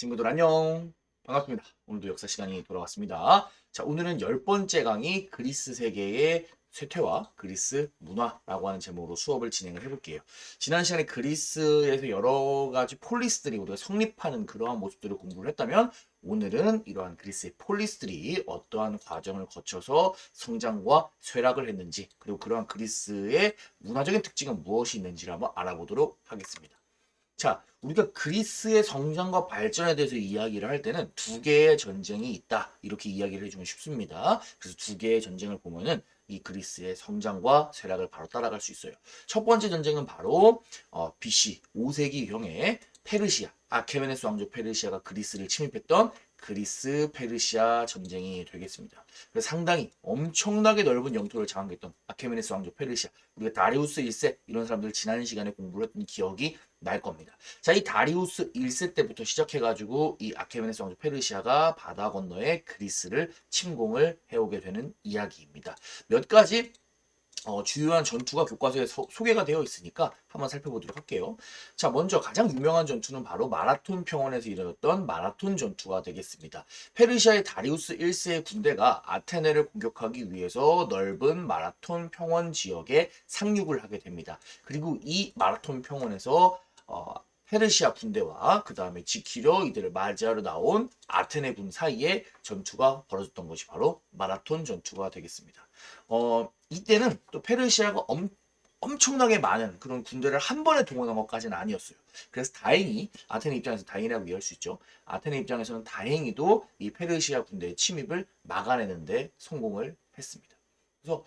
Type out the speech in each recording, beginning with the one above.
친구들 안녕. 반갑습니다. 오늘도 역사 시간이 돌아왔습니다. 자, 오늘은 열 번째 강의 그리스 세계의 쇠퇴와 그리스 문화라고 하는 제목으로 수업을 진행을 해볼게요. 지난 시간에 그리스에서 여러 가지 폴리스들이 우리가 성립하는 그러한 모습들을 공부를 했다면 오늘은 이러한 그리스의 폴리스들이 어떠한 과정을 거쳐서 성장과 쇠락을 했는지 그리고 그러한 그리스의 문화적인 특징은 무엇이 있는지를 한번 알아보도록 하겠습니다. 자, 우리가 그리스의 성장과 발전에 대해서 이야기를 할 때는 두 개의 전쟁이 있다. 이렇게 이야기를 해주면 쉽습니다. 그래서 두 개의 전쟁을 보면은 이 그리스의 성장과 쇠락을 바로 따라갈 수 있어요. 첫 번째 전쟁은 바로 어, BC 5세기경에 페르시아, 아케메네스 왕조 페르시아가 그리스를 침입했던 그리스 페르시아 전쟁이 되겠습니다. 그래서 상당히 엄청나게 넓은 영토를 장악했던 아케메네스 왕조 페르시아, 우리가 다리우스 1세 이런 사람들 지난 시간에 공부를 했던 기억이 날 겁니다. 자, 이 다리우스 1세 때부터 시작해가지고 이 아케메네스 왕조 페르시아가 바다 건너에 그리스를 침공을 해오게 되는 이야기입니다. 몇 가지 어, 주요한 전투가 교과서에 서- 소개가 되어 있으니까 한번 살펴보도록 할게요. 자, 먼저 가장 유명한 전투는 바로 마라톤 평원에서 일어났던 마라톤 전투가 되겠습니다. 페르시아의 다리우스 1세의 군대가 아테네를 공격하기 위해서 넓은 마라톤 평원 지역에 상륙을 하게 됩니다. 그리고 이 마라톤 평원에서 어, 페르시아 군대와 그 다음에 지키려 이들을 맞이하러 나온 아테네 군 사이에 전투가 벌어졌던 것이 바로 마라톤 전투가 되겠습니다. 어, 이때는 또 페르시아가 엄, 엄청나게 많은 그런 군대를 한 번에 동원한 것까지는 아니었어요. 그래서 다행히 아테네 입장에서 다행이라고 이해할 수 있죠. 아테네 입장에서는 다행히도 이 페르시아 군대의 침입을 막아내는데 성공을 했습니다. 그래서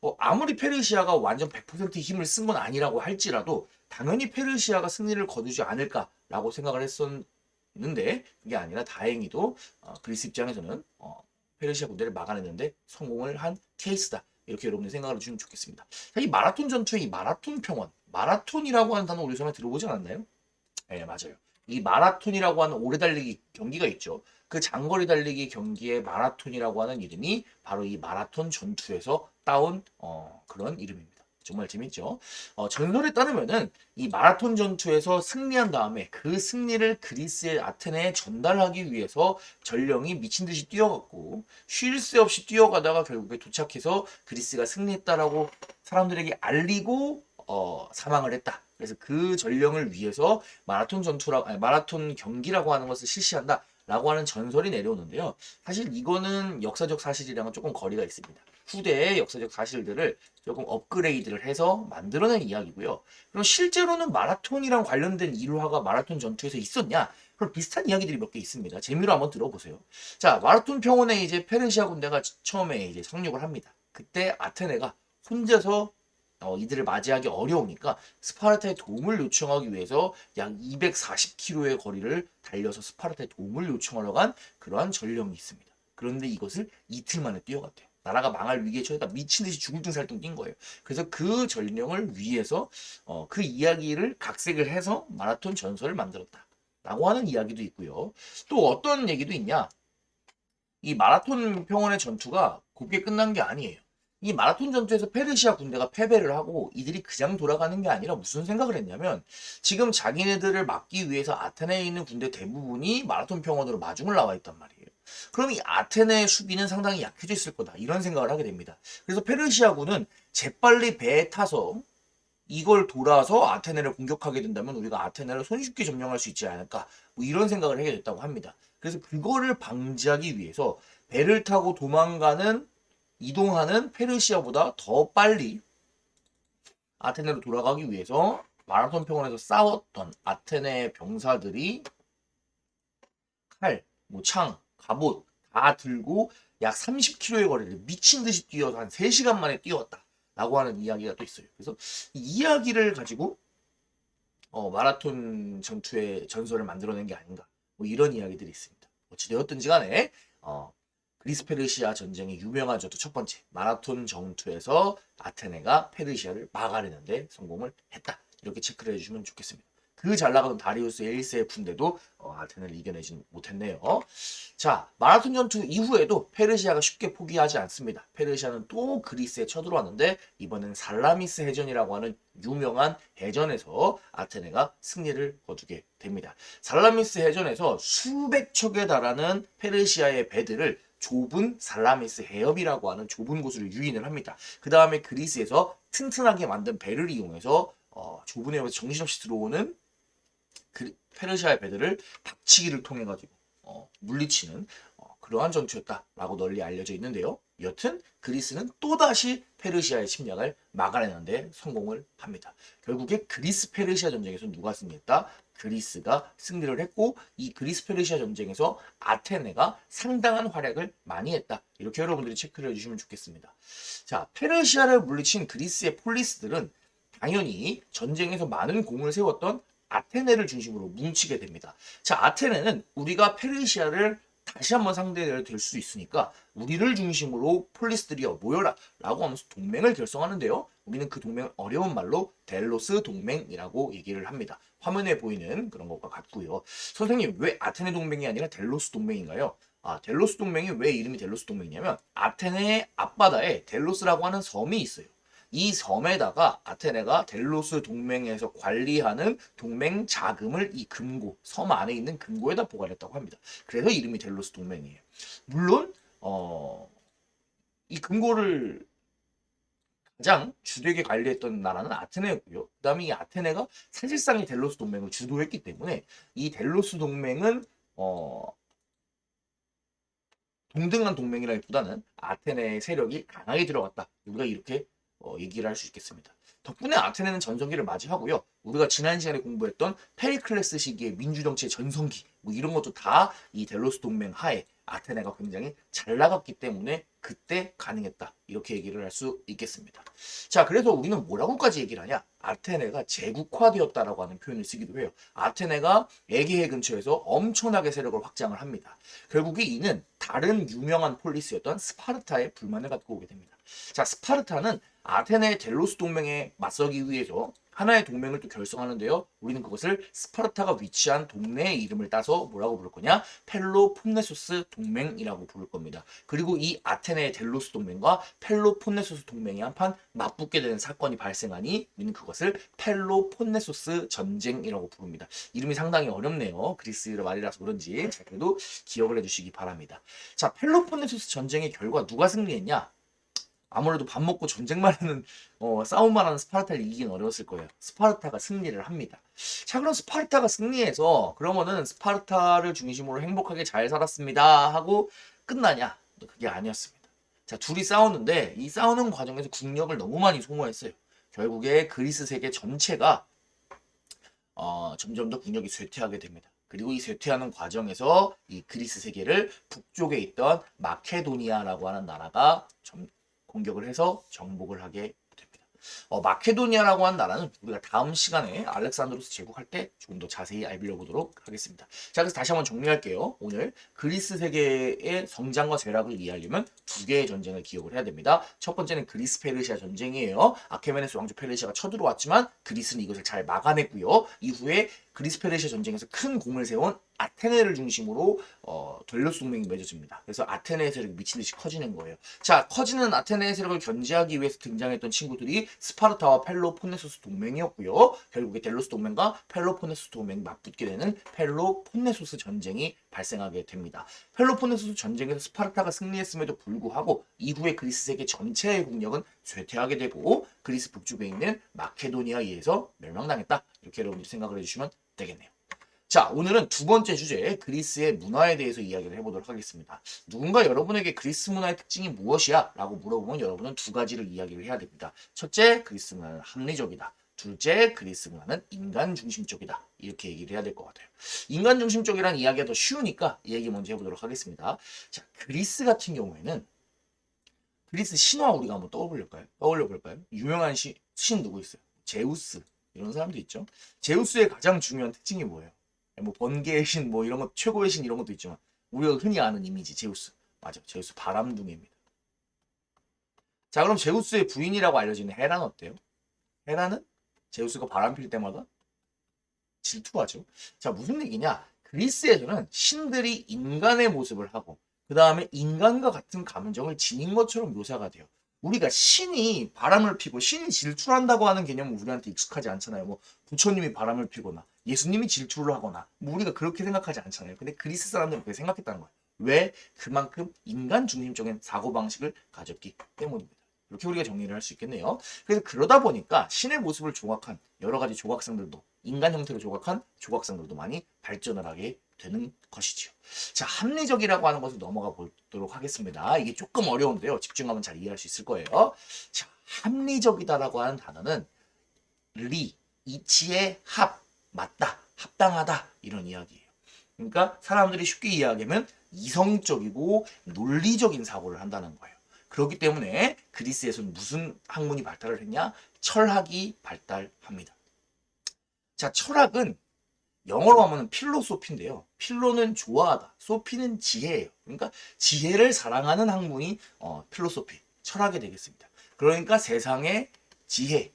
어, 아무리 페르시아가 완전 100% 힘을 쓴 건 아니라고 할지라도 당연히 페르시아가 승리를 거두지 않을까라고 생각을 했었는데 그게 아니라 다행히도 어, 그리스 입장에서는 어, 페르시아 군대를 막아내는데 성공을 한 케이스다. 이렇게 여러분들 생각을 해주시면 좋겠습니다. 자, 이 마라톤 전투의 이 마라톤 평원, 마라톤이라고 하는 단어 우리 전에 들어보지 않았나요? 네, 맞아요. 이 마라톤이라고 하는 오래 달리기 경기가 있죠. 그 장거리 달리기 경기의 마라톤이라고 하는 이름이 바로 이 마라톤 전투에서 따온 어, 그런 이름입니다. 정말 재밌죠? 어, 전설에 따르면은 이 마라톤 전투에서 승리한 다음에 그 승리를 그리스의 아테네에 전달하기 위해서 전령이 미친 듯이 뛰어갔고 쉴 새 없이 뛰어가다가 결국에 도착해서 그리스가 승리했다라고 사람들에게 알리고 어, 사망을 했다. 그래서 그 전령을 위해서 마라톤 전투라 마라톤 경기라고 하는 것을 실시한다. 라고 하는 전설이 내려오는데요. 사실 이거는 역사적 사실이랑은 조금 거리가 있습니다. 후대의 역사적 사실들을 조금 업그레이드를 해서 만들어낸 이야기고요. 그럼 실제로는 마라톤이랑 관련된 일화가 마라톤 전투에서 있었냐? 그럼 비슷한 이야기들이 몇 개 있습니다. 재미로 한번 들어보세요. 자, 마라톤 평원에 이제 페르시아 군대가 처음에 이제 상륙을 합니다. 그때 아테네가 혼자서 어, 이들을 맞이하기 어려우니까 스파르타의 도움을 요청하기 위해서 약 240km의 거리를 달려서 스파르타의 도움을 요청하러 간 그러한 전령이 있습니다. 그런데 이것을 이틀 만에 뛰어갔대요. 나라가 망할 위기에 처했다. 미친 듯이 죽을 등 살등 뛴 거예요. 그래서 그 전령을 위해서 어, 그 이야기를 각색을 해서 마라톤 전설을 만들었다. 라고 하는 이야기도 있고요. 또 어떤 얘기도 있냐? 이 마라톤 평원의 전투가 곱게 끝난 게 아니에요. 이 마라톤 전투에서 페르시아 군대가 패배를 하고 이들이 그냥 돌아가는 게 아니라 무슨 생각을 했냐면 지금 자기네들을 막기 위해서 아테네에 있는 군대 대부분이 마라톤 평원으로 마중을 나와 있단 말이에요. 그럼 이 아테네의 수비는 상당히 약해져 있을 거다. 이런 생각을 하게 됩니다. 그래서 페르시아군은 재빨리 배에 타서 이걸 돌아서 아테네를 공격하게 된다면 우리가 아테네를 손쉽게 점령할 수 있지 않을까. 뭐 이런 생각을 하게 됐다고 합니다. 그래서 그거를 방지하기 위해서 배를 타고 도망가는 이동하는 페르시아보다 더 빨리 아테네로 돌아가기 위해서 마라톤 평원에서 싸웠던 아테네 병사들이 칼, 뭐 창, 갑옷 다 들고 약 30km의 거리를 미친 듯이 뛰어서 한 3시간 만에 뛰었다. 라고 하는 이야기가 또 있어요. 그래서 이 이야기를 가지고 어, 마라톤 전투의 전설을 만들어낸 게 아닌가. 뭐 이런 이야기들이 있습니다. 어찌되었든지 간에 어, 그 리스 페르시아 전쟁의 유명한 전투 첫 번째 마라톤 전투에서 아테네가 페르시아를 막아내는데 성공을 했다. 이렇게 체크를 해주시면 좋겠습니다. 그 잘 나가던 다리우스 1세의 군대도 어, 아테네를 이겨내지 못했네요. 자, 마라톤 전투 이후에도 페르시아가 쉽게 포기하지 않습니다. 페르시아는 또 그리스에 쳐들어왔는데 이번엔 살라미스 해전이라고 하는 유명한 해전에서 아테네가 승리를 거두게 됩니다. 살라미스 해전에서 수백 척에 달하는 페르시아의 배들을 좁은 살라미스 해협이라고 하는 좁은 곳으로 유인을 합니다. 그 다음에 그리스에서 튼튼하게 만든 배를 이용해서 어, 좁은 해협에서 정신없이 들어오는 그 페르시아의 배들을 박치기를 통해 가지고 어, 물리치는 어, 그러한 전투였다라고 널리 알려져 있는데요. 여튼 그리스는 또다시 페르시아의 침략을 막아내는데 성공을 합니다. 결국에 그리스 페르시아 전쟁에서 누가 승리했다? 그리스가 승리를 했고 이 그리스 페르시아 전쟁에서 아테네가 상당한 활약을 많이 했다. 이렇게 여러분들이 체크를 해주시면 좋겠습니다. 자, 페르시아를 물리친 그리스의 폴리스들은 당연히 전쟁에서 많은 공을 세웠던 아테네를 중심으로 뭉치게 됩니다. 자, 아테네는 우리가 페르시아를 다시 한번 상대해야 될수 있으니까 우리를 중심으로 폴리스들이여 모여라 라고 하면서 동맹을 결성하는데요. 우리는 그 동맹을 어려운 말로 델로스 동맹이라고 얘기를 합니다. 화면에 보이는 그런 것과 같고요. 선생님 왜 아테네 동맹이 아니라 델로스 동맹인가요? 아, 델로스 동맹이 왜 이름이 델로스 동맹이냐면 아테네의 앞바다에 델로스라고 하는 섬이 있어요. 이 섬에다가 아테네가 델로스 동맹에서 관리하는 동맹 자금을 이 금고, 섬 안에 있는 금고에다 보관했다고 합니다. 그래서 이름이 델로스 동맹이에요. 물론 어, 이 금고를 가장 주되게 관리했던 나라는 아테네였고요. 그 다음에 이 아테네가 사실상 이 델로스 동맹을 주도했기 때문에 이 델로스 동맹은 어, 동등한 동맹이라기보다는 아테네의 세력이 강하게 들어갔다. 우리가 이렇게 어, 얘기를 할 수 있겠습니다. 덕분에 아테네는 전성기를 맞이하고요. 우리가 지난 시간에 공부했던 페리클레스 시기의 민주정치의 전성기 뭐 이런 것도 다 이 델로스 동맹 하에 아테네가 굉장히 잘 나갔기 때문에 그때 가능했다. 이렇게 얘기를 할 수 있겠습니다. 자, 그래서 우리는 뭐라고까지 얘기를 하냐? 아테네가 제국화되었다라고 하는 표현을 쓰기도 해요. 아테네가 에게해 근처에서 엄청나게 세력을 확장을 합니다. 결국에 이는 다른 유명한 폴리스였던 스파르타의 불만을 갖고 오게 됩니다. 자, 스파르타는 아테네의 델로스 동맹에 맞서기 위해서 하나의 동맹을 또 결성하는데요. 우리는 그것을 스파르타가 위치한 동네의 이름을 따서 뭐라고 부를 거냐? 펠로폰네소스 동맹이라고 부를 겁니다. 그리고 이 아테네의 델로스 동맹과 펠로폰네소스 동맹이 한판 맞붙게 되는 사건이 발생하니 우리는 그것을 펠로폰네소스 전쟁이라고 부릅니다. 이름이 상당히 어렵네요. 그리스 말이라서 그런지 자, 그래도 기억을 해주시기 바랍니다. 자, 펠로폰네소스 전쟁의 결과 누가 승리했냐? 아무래도 밥 먹고 전쟁만 하는 어, 싸움만 하는 스파르타를 이기긴 어려웠을 거예요. 스파르타가 승리를 합니다. 자 그럼 스파르타가 승리해서 그러면은 스파르타를 중심으로 행복하게 잘 살았습니다 하고 끝나냐? 그게 아니었습니다. 자 둘이 싸우는데 이 싸우는 과정에서 국력을 너무 많이 소모했어요. 결국에 그리스 세계 전체가 어, 점점 더 국력이 쇠퇴하게 됩니다. 그리고 이 쇠퇴하는 과정에서 이 그리스 세계를 북쪽에 있던 마케도니아라고 하는 나라가 점, 공격을 해서 정복을 하게 됩니다. 어, 마케도니아라고 하는 나라는 우리가 다음 시간에 알렉산드로스 제국할 때 조금 더 자세히 알려보도록 하겠습니다. 자, 그래서 다시 한번 정리할게요. 오늘 그리스 세계의 성장과 쇠락을 이해하려면 두 개의 전쟁을 기억을 해야 됩니다. 첫 번째는 그리스 페르시아 전쟁이에요. 아케메네스 왕조 페르시아가 쳐들어왔지만 그리스는 이것을 잘 막아냈고요. 이후에 그리스 페르시아 전쟁에서 큰 공을 세운 아테네를 중심으로 어, 델로스 동맹이 맺어집니다. 그래서 아테네의 세력이 미친 듯이 커지는 거예요. 자, 커지는 아테네의 세력을 견제하기 위해서 등장했던 친구들이 스파르타와 펠로폰네소스 동맹이었고요. 결국에 델로스 동맹과 펠로폰네소스 동맹이 맞붙게 되는 펠로폰네소스 전쟁이 발생하게 됩니다. 펠로폰네소스 전쟁에서 스파르타가 승리했음에도 불구하고 이후에 그리스 세계 전체의 국력은 쇠퇴하게 되고 그리스 북쪽에 있는 마케도니아에 의해서 멸망당했다. 이렇게 여러분들이 생각을 해주시면 되겠네요. 자, 오늘은 두 번째 주제, 그리스의 문화에 대해서 이야기를 해보도록 하겠습니다. 누군가 여러분에게 그리스 문화의 특징이 무엇이야? 라고 물어보면 여러분은 두 가지를 이야기를 해야 됩니다. 첫째, 그리스 문화는 합리적이다. 둘째, 그리스 문화는 인간 중심적이다. 이렇게 얘기를 해야 될 것 같아요. 인간 중심적이라는 이야기가 더 쉬우니까 이 얘기 먼저 해보도록 하겠습니다. 자, 그리스 같은 경우에는 그리스 신화 우리가 한번 떠올릴까요? 떠올려 볼까요? 유명한 시, 신 누구 있어요? 제우스. 이런 사람도 있죠. 제우스의 가장 중요한 특징이 뭐예요? 뭐 번개의 신, 뭐 이런 것, 최고의 신 이런 것도 있지만 우리가 흔히 아는 이미지 제우스. 맞아, 제우스 바람둥이입니다. 자, 그럼 제우스의 부인이라고 알려지는 헤라는 어때요? 헤라는 제우스가 바람 필 때마다 질투하죠. 자, 무슨 얘기냐? 그리스에서는 신들이 인간의 모습을 하고 그 다음에 인간과 같은 감정을 지닌 것처럼 묘사가 돼요. 우리가 신이 바람을 피고 신이 질투한다고 하는 개념은 우리한테 익숙하지 않잖아요. 뭐 부처님이 바람을 피거나 예수님이 질투를 하거나 뭐 우리가 그렇게 생각하지 않잖아요. 근데 그리스 사람들은 그렇게 생각했다는 거예요. 왜? 그만큼 인간 중심적인 사고방식을 가졌기 때문입니다. 이렇게 우리가 정리를 할 수 있겠네요. 그래서 그러다 보니까 신의 모습을 조각한 여러 가지 조각상들도 인간 형태로 조각한 조각상들도 많이 발전을 하게 되는 것이지요. 자, 합리적이라고 하는 것을 넘어가 보도록 하겠습니다. 이게 조금 어려운데요. 집중하면 잘 이해할 수 있을 거예요. 자, 합리적이다라고 하는 단어는 리, 이치의 합, 맞다, 합당하다 이런 이야기예요. 그러니까 사람들이 쉽게 이해하면 이성적이고 논리적인 사고를 한다는 거예요. 그렇기 때문에 그리스에서는 무슨 학문이 발달을 했냐? 철학이 발달합니다. 자, 철학은 영어로 하면 필로소피인데요. 필로는 좋아하다, 소피는 지혜예요. 그러니까 지혜를 사랑하는 학문이 어, 필로소피, 철학이 되겠습니다. 그러니까 세상의 지혜,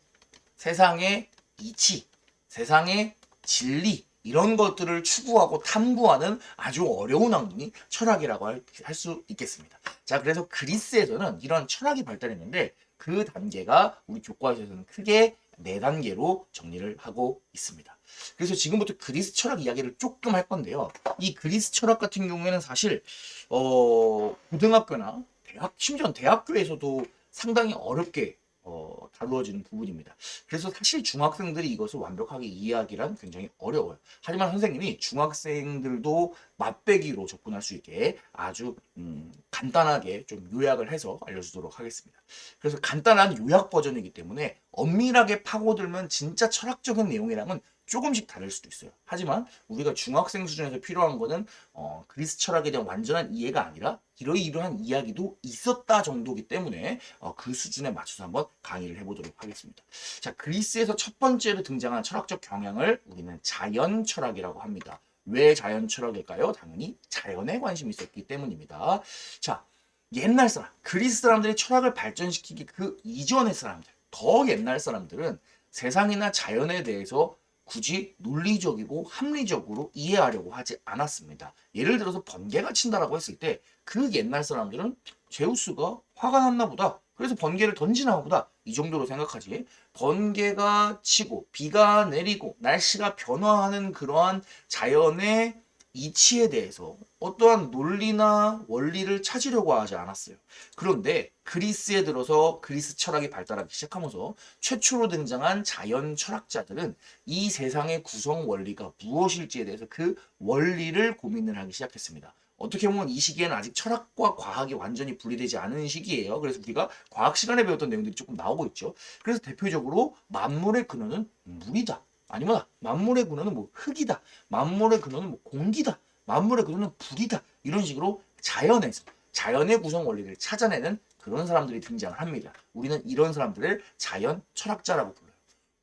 세상의 이치, 세상의 진리 이런 것들을 추구하고 탐구하는 아주 어려운 학문이 철학이라고 할 수 있겠습니다. 자, 그래서 그리스에서는 이런 철학이 발달했는데 그 단계가 우리 교과서에서는 크게 네 단계로 정리를 하고 있습니다. 그래서 지금부터 그리스 철학 이야기를 조금 할 건데요. 이 그리스 철학 같은 경우에는 사실 어, 고등학교나 대학 심지어 대학교에서도 상당히 어렵게 어, 다루어지는 부분입니다. 그래서 사실 중학생들이 이것을 완벽하게 이해하기란 굉장히 어려워요. 하지만 선생님이 중학생들도 맛배기로 접근할 수 있게 아주 음, 간단하게 좀 요약을 해서 알려주도록 하겠습니다. 그래서 간단한 요약 버전이기 때문에 엄밀하게 파고들면 진짜 철학적인 내용이랑은 조금씩 다를 수도 있어요. 하지만 우리가 중학생 수준에서 필요한 거는 어, 그리스 철학에 대한 완전한 이해가 아니라 이러이러한 이야기도 있었다 정도기 때문에 어, 그 수준에 맞춰서 한번 강의를 해보도록 하겠습니다. 자, 그리스에서 첫 번째로 등장한 철학적 경향을 우리는 자연 철학이라고 합니다. 왜 자연 철학일까요? 당연히 자연에 관심이 있었기 때문입니다. 자, 옛날 사람, 그리스 사람들이 철학을 발전시키기 그 이전의 사람들, 더 옛날 사람들은 세상이나 자연에 대해서 굳이 논리적이고 합리적으로 이해하려고 하지 않았습니다. 예를 들어서 번개가 친다라고 했을 때 그 옛날 사람들은 제우스가 화가 났나 보다. 그래서 번개를 던지나 보다. 이 정도로 생각하지. 번개가 치고 비가 내리고 날씨가 변화하는 그러한 자연의 이치에 대해서 어떠한 논리나 원리를 찾으려고 하지 않았어요. 그런데 그리스에 들어서 그리스 철학이 발달하기 시작하면서 최초로 등장한 자연 철학자들은 이 세상의 구성 원리가 무엇일지에 대해서 그 원리를 고민을 하기 시작했습니다. 어떻게 보면 이 시기에는 아직 철학과 과학이 완전히 분리되지 않은 시기예요. 그래서 우리가 과학 시간에 배웠던 내용들이 조금 나오고 있죠. 그래서 대표적으로 만물의 근원은 물이다. 아니면 만물의 근원은 뭐 흙이다. 만물의 근원은 뭐 공기다. 만물의 근원은 불이다. 이런 식으로 자연에서 자연의 구성 원리를 찾아내는 그런 사람들이 등장을 합니다. 우리는 이런 사람들을 자연 철학자라고 불러요.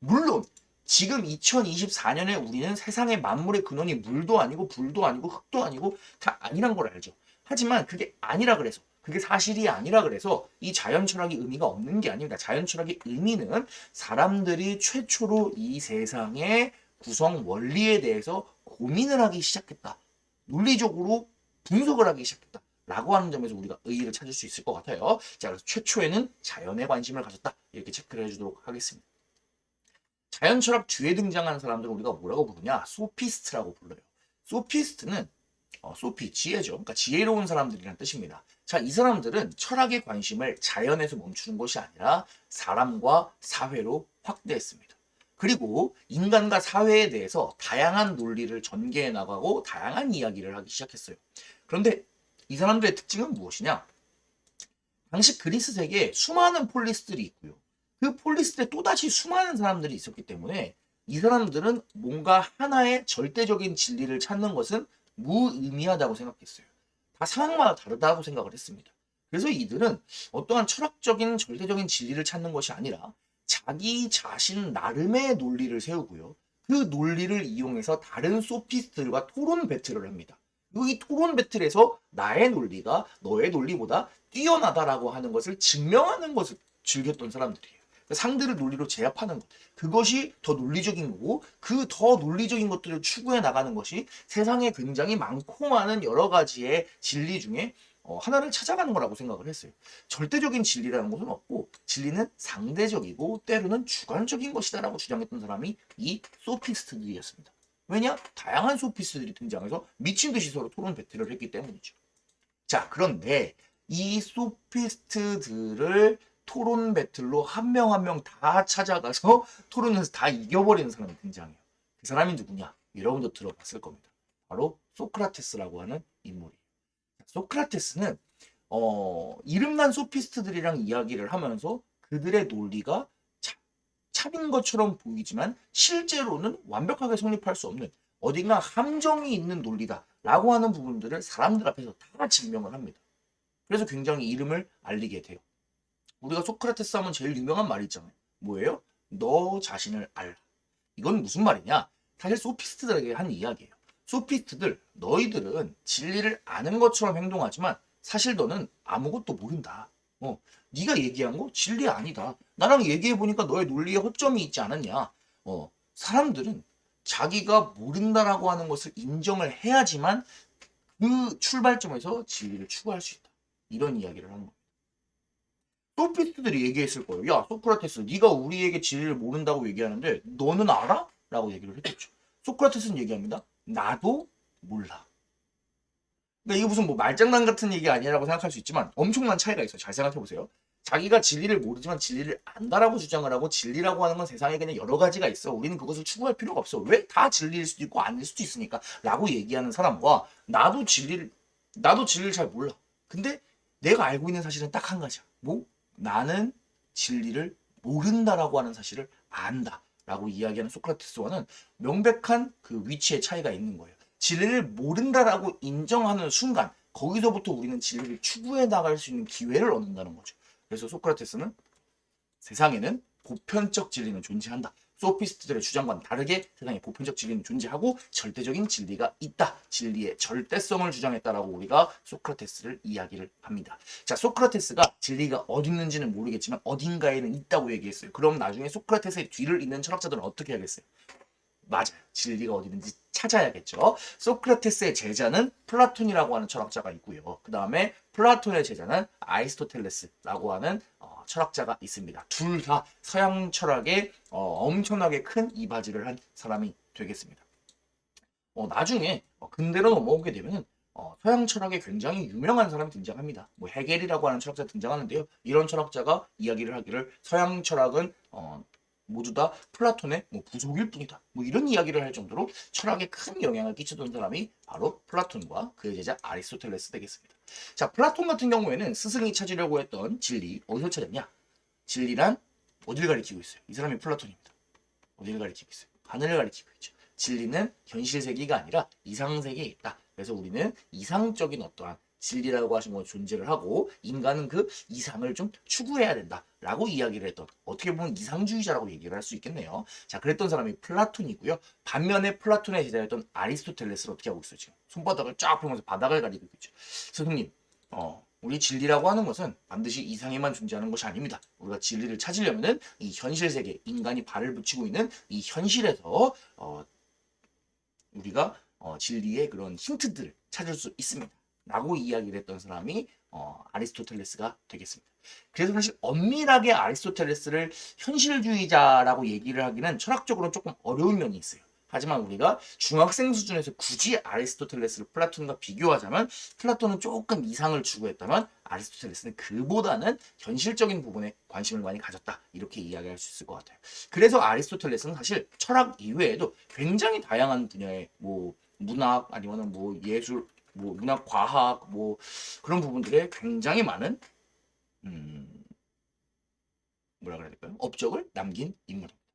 물론 지금 2024년에 우리는 세상의 만물의 근원이 물도 아니고 불도 아니고 흙도 아니고 다 아니란 걸 알죠. 하지만 그게 아니라 그래서 그게 사실이 아니라 그래서 이 자연 철학이 의미가 없는 게 아닙니다. 자연 철학의 의미는 사람들이 최초로 이 세상의 구성 원리에 대해서 고민을 하기 시작했다. 논리적으로 분석을 하기 시작했다. 라고 하는 점에서 우리가 의의를 찾을 수 있을 것 같아요. 자, 그래서 최초에는 자연에 관심을 가졌다. 이렇게 체크를 해주도록 하겠습니다. 자연 철학 뒤에 등장하는 사람들은 우리가 뭐라고 부르냐? 소피스트라고 불러요. 소피스트는 어, 소피, 지혜죠. 그러니까 지혜로운 사람들이라는 뜻입니다. 자, 이 사람들은 철학의 관심을 자연에서 멈추는 것이 아니라 사람과 사회로 확대했습니다. 그리고 인간과 사회에 대해서 다양한 논리를 전개해 나가고 다양한 이야기를 하기 시작했어요. 그런데 이 사람들의 특징은 무엇이냐? 당시 그리스 세계에 수많은 폴리스들이 있고요. 그 폴리스에 또다시 수많은 사람들이 있었기 때문에 이 사람들은 뭔가 하나의 절대적인 진리를 찾는 것은 무의미하다고 생각했어요. 다 상황마다 다르다고 생각을 했습니다. 그래서 이들은 어떠한 철학적인 절대적인 진리를 찾는 것이 아니라 자기 자신 나름의 논리를 세우고요. 그 논리를 이용해서 다른 소피스트들과 토론 배틀을 합니다. 이 토론 배틀에서 나의 논리가 너의 논리보다 뛰어나다라고 하는 것을 증명하는 것을 즐겼던 사람들이에요. 상대를 논리로 제압하는 것. 그것이 더 논리적인 거고 그 더 논리적인 것들을 추구해 나가는 것이 세상에 굉장히 많고 많은 여러 가지의 진리 중에 어, 하나를 찾아가는 거라고 생각을 했어요. 절대적인 진리라는 것은 없고 진리는 상대적이고 때로는 주관적인 것이다라고 주장했던 사람이 이 소피스트들이었습니다. 왜냐? 다양한 소피스트들이 등장해서 미친 듯이 서로 토론 배틀을 했기 때문이죠. 자, 그런데 이 소피스트들을 토론 배틀로 한 명 한 명 다 찾아가서 토론에서 다 이겨버리는 사람이 등장해요. 그 사람이 누구냐? 여러분도 들어봤을 겁니다. 바로 소크라테스라고 하는 인물이에요. 소크라테스는 어, 이름난 소피스트들이랑 이야기를 하면서 그들의 논리가 차, 참인 것처럼 보이지만 실제로는 완벽하게 성립할 수 없는 어딘가 함정이 있는 논리다라고 하는 부분들을 사람들 앞에서 다 증명을 합니다. 그래서 굉장히 이름을 알리게 돼요. 우리가 소크라테스 하면 제일 유명한 말이 있잖아요. 뭐예요? 너 자신을 알라. 이건 무슨 말이냐? 사실 소피스트들에게 한 이야기예요. 소피스트들, 너희들은 진리를 아는 것처럼 행동하지만 사실 너는 아무것도 모른다. 어, 네가 얘기한 거 진리 아니다. 나랑 얘기해 보니까 너의 논리에 허점이 있지 않았냐? 어, 사람들은 자기가 모른다라고 하는 것을 인정을 해야지만 그 출발점에서 진리를 추구할 수 있다. 이런 이야기를 하는 거예요. 소피스트들이 얘기했을 거예요. 야, 소크라테스, 네가 우리에게 진리를 모른다고 얘기하는데 너는 알아? 라고 얘기를 했겠죠. 소크라테스는 얘기합니다. 나도 몰라. 그러니까 이게 무슨 뭐 말장난 같은 얘기 아니라고 생각할 수 있지만 엄청난 차이가 있어요. 잘 생각해 보세요. 자기가 진리를 모르지만 진리를 안다라고 주장을 하고 진리라고 하는 건 세상에 그냥 여러 가지가 있어. 우리는 그것을 추구할 필요가 없어. 왜 다 진리일 수도 있고 아닐 수도 있으니까. 라고 얘기하는 사람과 나도 진리를 나도 진리를 잘 몰라. 근데 내가 알고 있는 사실은 딱 한 가지야. 뭐? 나는 진리를 모른다라고 하는 사실을 안다. 라고 이야기하는 소크라테스와는 명백한 그 위치의 차이가 있는 거예요. 진리를 모른다라고 인정하는 순간 거기서부터 우리는 진리를 추구해 나갈 수 있는 기회를 얻는다는 거죠. 그래서 소크라테스는 세상에는 보편적 진리는 존재한다. 소피스트들의 주장과는 다르게 세상에 보편적 진리는 존재하고 절대적인 진리가 있다. 진리의 절대성을 주장했다라고 우리가 소크라테스를 이야기를 합니다. 자, 소크라테스가 진리가 어디 있는지는 모르겠지만 어딘가에는 있다고 얘기했어요. 그럼 나중에 소크라테스의 뒤를 잇는 철학자들은 어떻게 하겠어요? 맞아요. 진리가 어디 있는지 찾아야겠죠. 소크라테스의 제자는 플라톤이라고 하는 철학자가 있고요. 그 다음에 플라톤의 제자는 아리스토텔레스라고 하는 어, 철학자가 있습니다. 둘 다 서양 철학에 어, 엄청나게 큰 이바지를 한 사람이 되겠습니다. 어, 나중에 어, 근대로 넘어오게 되면은 어, 서양 철학에 굉장히 유명한 사람이 등장합니다. 뭐 헤겔이라고 하는 철학자 등장하는데요. 이런 철학자가 이야기를 하기를 서양 철학은 어, 모두 다 플라톤의 뭐 부속일 뿐이다. 뭐 이런 이야기를 할 정도로 철학에 큰 영향을 끼치던 사람이 바로 플라톤과 그의 제자 아리스토텔레스 되겠습니다. 자, 플라톤 같은 경우에는 스승이 찾으려고 했던 진리 어디서 찾았냐? 진리란 어딜 가리키고 있어요? 이 사람이 플라톤입니다. 어딜 가리키고 있어요? 하늘을 가리키고 있죠. 진리는 현실 세계가 아니라 이상 세계에 있다. 그래서 우리는 이상적인 어떠한 진리라고 하신 건 존재를 하고 인간은 그 이상을 좀 추구해야 된다라고 이야기를 했던 어떻게 보면 이상주의자라고 얘기를 할 수 있겠네요. 자, 그랬던 사람이 플라톤이고요. 반면에 플라톤의 제자였던 아리스토텔레스를 어떻게 하고 있어요? 지금 손바닥을 쫙 펴면서 바닥을 가리고 있죠. 스승님, 어, 우리 진리라고 하는 것은 반드시 이상에만 존재하는 것이 아닙니다. 우리가 진리를 찾으려면은 이 현실 세계, 인간이 발을 붙이고 있는 이 현실에서 어, 우리가 어, 진리의 그런 힌트들을 찾을 수 있습니다. 라고 이야기를 했던 사람이 어, 아리스토텔레스가 되겠습니다. 그래서 사실 엄밀하게 아리스토텔레스를 현실주의자라고 얘기를 하기는 철학적으로 조금 어려운 면이 있어요. 하지만 우리가 중학생 수준에서 굳이 아리스토텔레스를 플라톤과 비교하자면 플라톤은 조금 이상을 추구했다면 아리스토텔레스는 그보다는 현실적인 부분에 관심을 많이 가졌다 이렇게 이야기할 수 있을 것 같아요. 그래서 아리스토텔레스는 사실 철학 이외에도 굉장히 다양한 분야의 뭐 문학 아니면은 뭐 예술 뭐 문학 과학 뭐 그런 부분들에 굉장히 많은 음 뭐라 그래야 될까요? 업적을 남긴 인물입니다.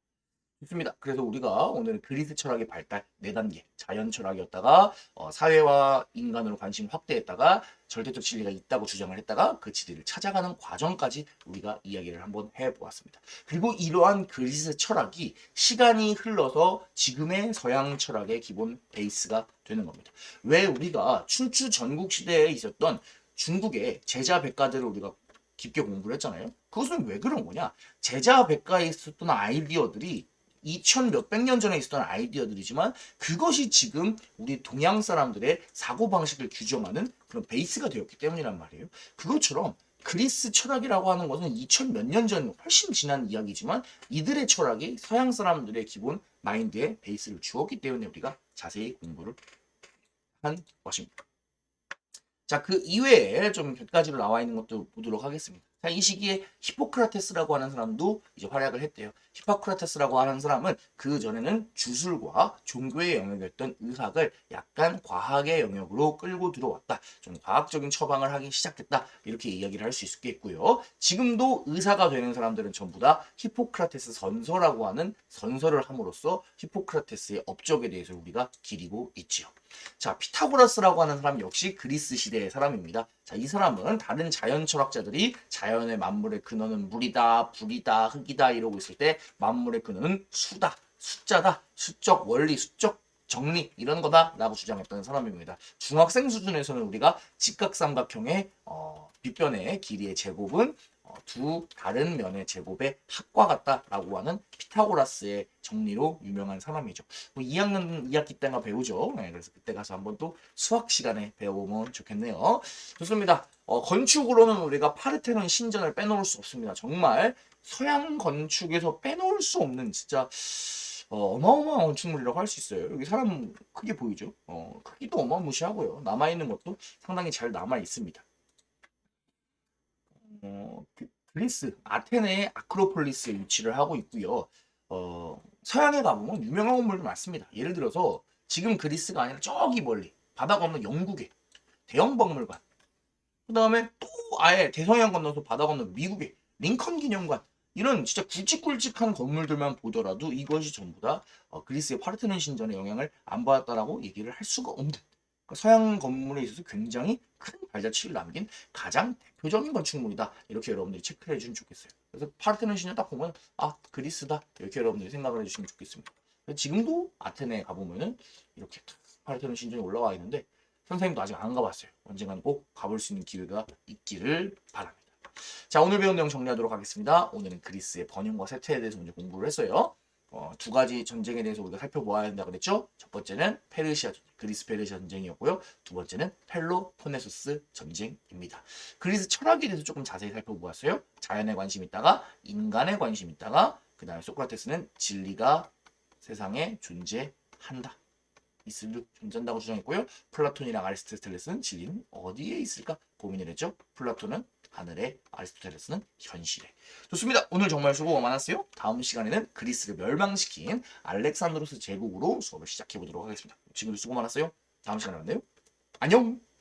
좋습니다. 그래서 우리가 오늘 그리스 철학의 발달 4단계 자연 철학이었다가 어, 사회와 인간으로 관심을 확대했다가 절대적 진리가 있다고 주장을 했다가 그 진리를 찾아가는 과정까지 우리가 이야기를 한번 해보았습니다. 그리고 이러한 그리스 철학이 시간이 흘러서 지금의 서양 철학의 기본 베이스가 되는 겁니다. 왜 우리가 춘추 전국 시대에 있었던 중국의 제자 백가들을 우리가 깊게 공부를 했잖아요. 그것은 왜 그런 거냐? 제자 백가에 있었던 아이디어들이 2000 몇백 년 전에 있었던 아이디어들이지만 그것이 지금 우리 동양 사람들의 사고 방식을 규정하는 그런 베이스가 되었기 때문이란 말이에요. 그것처럼 그리스 철학이라고 하는 것은 2000몇년 전 훨씬 지난 이야기지만 이들의 철학이 서양 사람들의 기본 마인드의 베이스를 주었기 때문에 우리가 자세히 공부를 한 것입니다. 자, 그 이외에 좀 몇 가지로 나와 있는 것도 보도록 하겠습니다. 자, 이 시기에 히포크라테스라고 하는 사람도 이제 활약을 했대요. 히포크라테스라고 하는 사람은 그 전에는 주술과 종교의 영역이었던 의학을 약간 과학의 영역으로 끌고 들어왔다. 좀 과학적인 처방을 하기 시작했다. 이렇게 이야기를 할 수 있겠고요. 지금도 의사가 되는 사람들은 전부 다 히포크라테스 선서라고 하는 선서를 함으로써 히포크라테스의 업적에 대해서 우리가 기리고 있지요. 자, 피타고라스라고 하는 사람 역시 그리스 시대의 사람입니다. 자, 이 사람은 다른 자연 철학자들이 자연의 만물의 근원은 물이다, 불이다, 흙이다 이러고 있을 때 만물의 근원은 수다, 숫자다, 수적 원리, 수적 정리 이런 거다라고 주장했던 사람입니다. 중학생 수준에서는 우리가 직각삼각형의 어, 빗변의 길이의 제곱은 어, 두 다른 면의 제곱의 합과 같다라고 하는 피타고라스의 정리로 유명한 사람이죠. 뭐 2학년 2학기 때가 배우죠. 네, 그래서 그때 가서 한번 또 수학 시간에 배워보면 좋겠네요. 좋습니다. 어, 건축으로는 우리가 파르테논 신전을 빼놓을 수 없습니다. 정말 서양 건축에서 빼놓을 수 없는 진짜 어, 어마어마한 건축물이라고 할 수 있어요. 여기 사람 크게 보이죠? 어, 크기도 어마무시하고요. 남아있는 것도 상당히 잘 남아 있습니다. 어, 그- 그리스 아테네의 아크로폴리스에 위치를 하고 있고요. 어, 서양에 가보면 유명한 건물도 많습니다. 예를 들어서 지금 그리스가 아니라 저기 멀리 바다 건너 영국의 대형 박물관. 그 다음에 또 아예 대서양 건너서 바다 건너 미국의 링컨 기념관. 이런 진짜 굵직굵직한 건물들만 보더라도 이것이 전부 다 어, 그리스의 파르테논 신전의 영향을 안 받았다라고 얘기를 할 수가 없는 서양 건물에 있어서 굉장히 큰 발자취를 남긴 가장 대표적인 건축물이다. 이렇게 여러분들이 체크를 해주면 좋겠어요. 그래서 파르테논 신전 딱 보면 아 그리스다 이렇게 여러분들이 생각을 해주시면 좋겠습니다. 지금도 아테네에 가보면은 이렇게 파르테논 신전이 올라와 있는데 선생님도 아직 안 가봤어요. 언젠간 꼭 가볼 수 있는 기회가 있기를 바랍니다. 자 오늘 배운 내용 정리하도록 하겠습니다. 오늘은 그리스의 번영과 쇠퇴에 대해서 먼저 공부를 했어요. 어, 두 가지 전쟁에 대해서 우리가 살펴보아야 한다고 그랬죠. 첫 번째는 페르시아 전- 그리스 페르시아 전쟁이었고요. 두 번째는 펠로폰네소스 전쟁입니다. 그리스 철학에 대해서 조금 자세히 살펴보았어요. 자연에 관심 있다가 인간에 관심 있다가 그 다음에 소크라테스는 진리가 세상에 존재한다. 있을 존재한다고 주장했고요. 플라톤이랑 아리스토텔레스는 진리는 어디에 있을까 고민을 했죠. 플라톤은 하늘에, 아리스토텔레스는 현실에. 좋습니다. 오늘 정말 수고가 많았어요. 다음 시간에는 그리스를 멸망시킨 알렉산드로스 제국으로 수업을 시작해 보도록 하겠습니다. 지금도 수고 많았어요. 다음 시간에 만나요. 안녕.